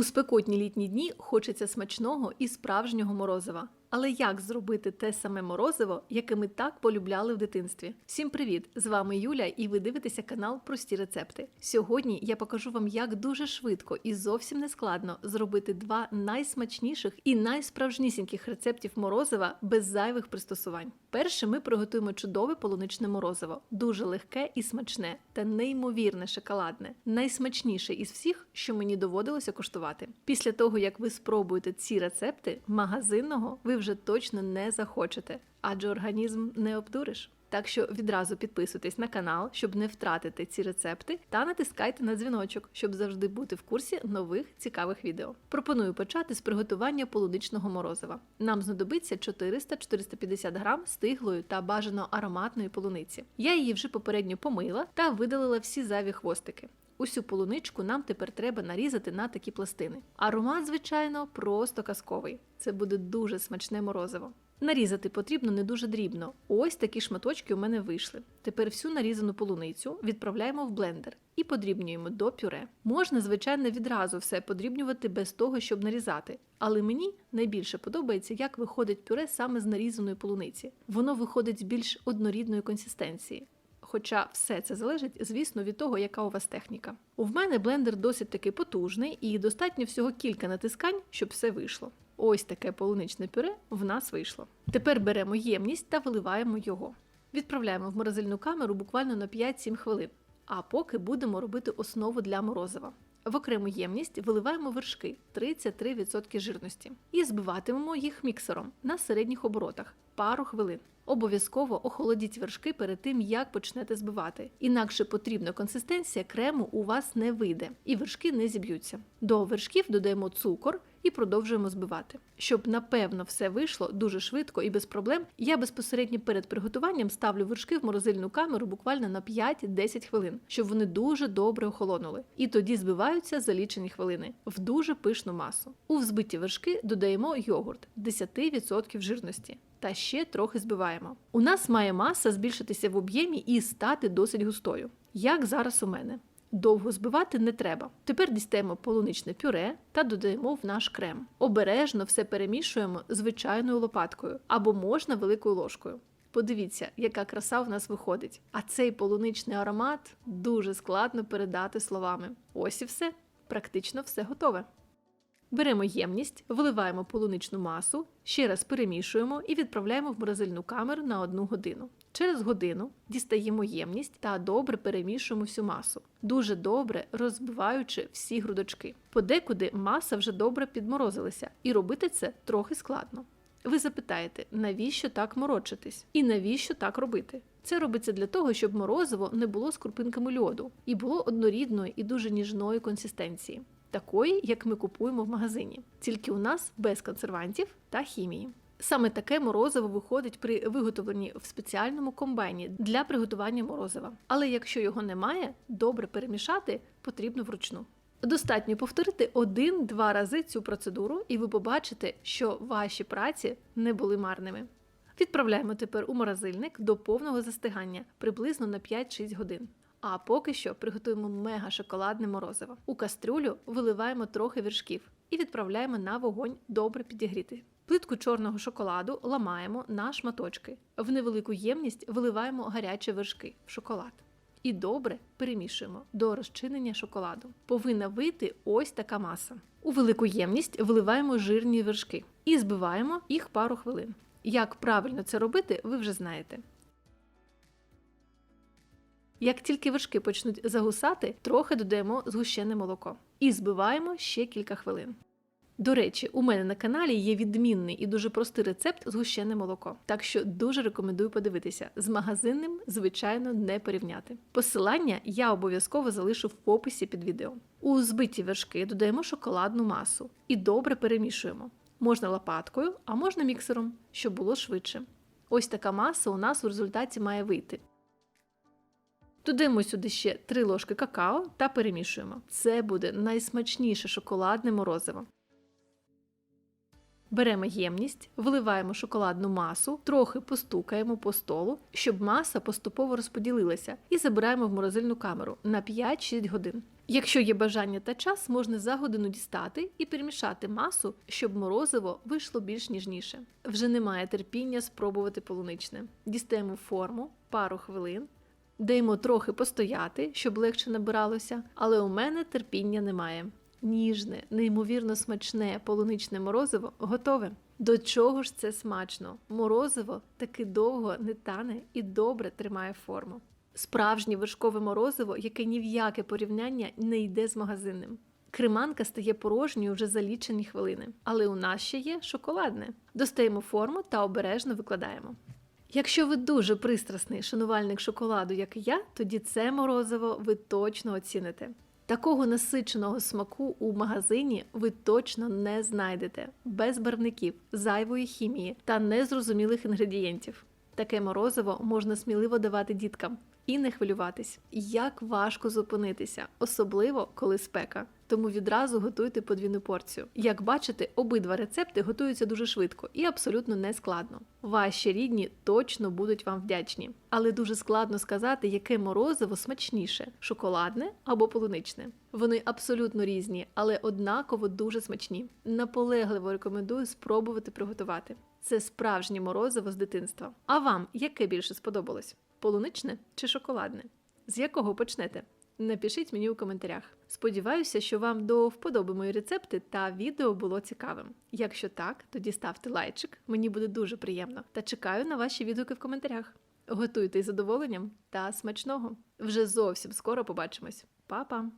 У спекотні літні дні хочеться смачного і справжнього морозива. Але як зробити те саме морозиво, яке ми так полюбляли в дитинстві? Всім привіт! З вами Юля, і ви дивитеся канал Прості рецепти. Сьогодні я покажу вам, як дуже швидко і зовсім не складно зробити два найсмачніших і найсправжнісіньких рецептів морозива без зайвих пристосувань. Перше ми приготуємо чудове полуничне морозиво, дуже легке і смачне та неймовірне шоколадне, найсмачніше із всіх, що мені доводилося куштувати. Після того, як ви спробуєте ці рецепти, магазинного ви вже точно не захочете, адже організм не обдуриш. Так що відразу підписуйтесь на канал, щоб не втратити ці рецепти, та натискайте на дзвіночок, щоб завжди бути в курсі нових цікавих відео. Пропоную почати з приготування полуничного морозива. Нам знадобиться 400-450 грам стиглої та бажано ароматної полуниці. Я її вже попередньо помила та видалила всі зайві хвостики. Усю полуничку нам тепер треба нарізати на такі пластини. Аромат, звичайно, просто казковий. Це буде дуже смачне морозиво. Нарізати потрібно не дуже дрібно. Ось такі шматочки у мене вийшли. Тепер всю нарізану полуницю відправляємо в блендер і подрібнюємо до пюре. Можна, звичайно, відразу все подрібнювати без того, щоб нарізати. Але мені найбільше подобається, як виходить пюре саме з нарізаної полуниці. Воно виходить з більш однорідної консистенції. Хоча все це залежить, звісно, від того, яка у вас техніка. У мене блендер досить таки потужний і достатньо всього кілька натискань, щоб все вийшло. Ось таке полуничне пюре в нас вийшло. Тепер беремо ємність та виливаємо його. Відправляємо в морозильну камеру буквально на 5-7 хвилин. А поки будемо робити основу для морозива. В окрему ємність виливаємо вершки 33% жирності і збиватимемо їх міксером на середніх оборотах пару хвилин. Обов'язково охолодіть вершки перед тим, як почнете збивати. Інакше потрібна консистенція крему у вас не вийде, і вершки не зіб'ються. До вершків додаємо цукор і продовжуємо збивати. Щоб напевно все вийшло дуже швидко і без проблем, я безпосередньо перед приготуванням ставлю вершки в морозильну камеру буквально на 5-10 хвилин, щоб вони дуже добре охолонули. І тоді збиваються за лічені хвилини в дуже пишну масу. У взбиті вершки додаємо йогурт 10% жирності. Та ще трохи збиваємо. У нас має маса збільшитися в об'ємі і стати досить густою, як зараз у мене. Довго збивати не треба. Тепер дістаємо полуничне пюре та додаємо в наш крем. Обережно все перемішуємо звичайною лопаткою або можна великою ложкою. Подивіться, яка краса в нас виходить. А цей полуничний аромат дуже складно передати словами. Ось і все. Практично все готове. Беремо ємність, виливаємо полуничну масу, ще раз перемішуємо і відправляємо в морозильну камеру на 1 годину. Через годину дістаємо ємність та добре перемішуємо всю масу, дуже добре розбиваючи всі грудочки. Подекуди маса вже добре підморозилася, і робити це трохи складно. Ви запитаєте, навіщо так морочитись? І навіщо так робити? Це робиться для того, щоб морозиво не було з крупинками льоду і було однорідної і дуже ніжної консистенції такої, як ми купуємо в магазині, тільки у нас без консервантів та хімії. Саме таке морозиво виходить при виготовленні в спеціальному комбайні для приготування морозива. Але якщо його немає, добре перемішати потрібно вручну. Достатньо повторити один-два рази цю процедуру, і ви побачите, що ваші праці не були марними. Відправляємо тепер у морозильник до повного застигання приблизно на 5-6 годин. А поки що приготуємо мега шоколадне морозиво. У кастрюлю виливаємо трохи вершків і відправляємо на вогонь добре підігріти. Плитку чорного шоколаду ламаємо на шматочки. В невелику ємність виливаємо гарячі вершки в шоколад. І добре перемішуємо до розчинення шоколаду. Повинна вийти ось така маса. У велику ємність виливаємо жирні вершки і збиваємо їх пару хвилин. Як правильно це робити, ви вже знаєте. Як тільки вершки почнуть загусати, трохи додаємо згущене молоко і збиваємо ще кілька хвилин. До речі, у мене на каналі є відмінний і дуже простий рецепт згущене молоко, так що дуже рекомендую подивитися. З магазинним, звичайно, не порівняти. Посилання я обов'язково залишу в описі під відео. У збиті вершки додаємо шоколадну масу і добре перемішуємо. Можна лопаткою, а можна міксером, щоб було швидше. Ось така маса у нас у результаті має вийти. Додаємо сюди ще 3 ложки какао та перемішуємо. Це буде найсмачніше шоколадне морозиво. Беремо ємність, вливаємо шоколадну масу, трохи постукаємо по столу, щоб маса поступово розподілилася, і забираємо в морозильну камеру на 5-6 годин. Якщо є бажання та час, можна за годину дістати і перемішати масу, щоб морозиво вийшло більш ніжніше. Вже немає терпіння спробувати полуничне. Дістаємо форму пару хвилин, даємо трохи постояти, щоб легше набиралося, але у мене терпіння немає. Ніжне, неймовірно смачне полуничне морозиво готове. До чого ж це смачно? Морозиво таки довго не тане і добре тримає форму. Справжнє вершкове морозиво, яке ні в яке порівняння не йде з магазинним. Креманка стає порожньою вже за лічені хвилини, але у нас ще є шоколадне. Достаємо форму та обережно викладаємо. Якщо ви дуже пристрасний шанувальник шоколаду, як я, тоді це морозиво ви точно оціните. Такого насиченого смаку у магазині ви точно не знайдете без барвників, зайвої хімії та незрозумілих інгредієнтів. Таке морозиво можна сміливо давати діткам і не хвилюватись. Як важко зупинитися, особливо коли спека. Тому відразу готуйте подвійну порцію. Як бачите, обидва рецепти готуються дуже швидко і абсолютно не складно. Ваші рідні точно будуть вам вдячні, але дуже складно сказати, яке морозиво смачніше шоколадне або полуничне. Вони абсолютно різні, але однаково дуже смачні. Наполегливо рекомендую спробувати приготувати. Це справжнє морозиво з дитинства. А вам яке більше сподобалось? Полуничне чи шоколадне? З якого почнете? Напишіть мені у коментарях. Сподіваюся, що вам до вподоби мої рецепти та відео було цікавим. Якщо так, тоді ставте лайчик, мені буде дуже приємно. Та чекаю на ваші відгуки в коментарях. Готуйте із задоволенням та смачного! Вже зовсім скоро побачимось. Па-па!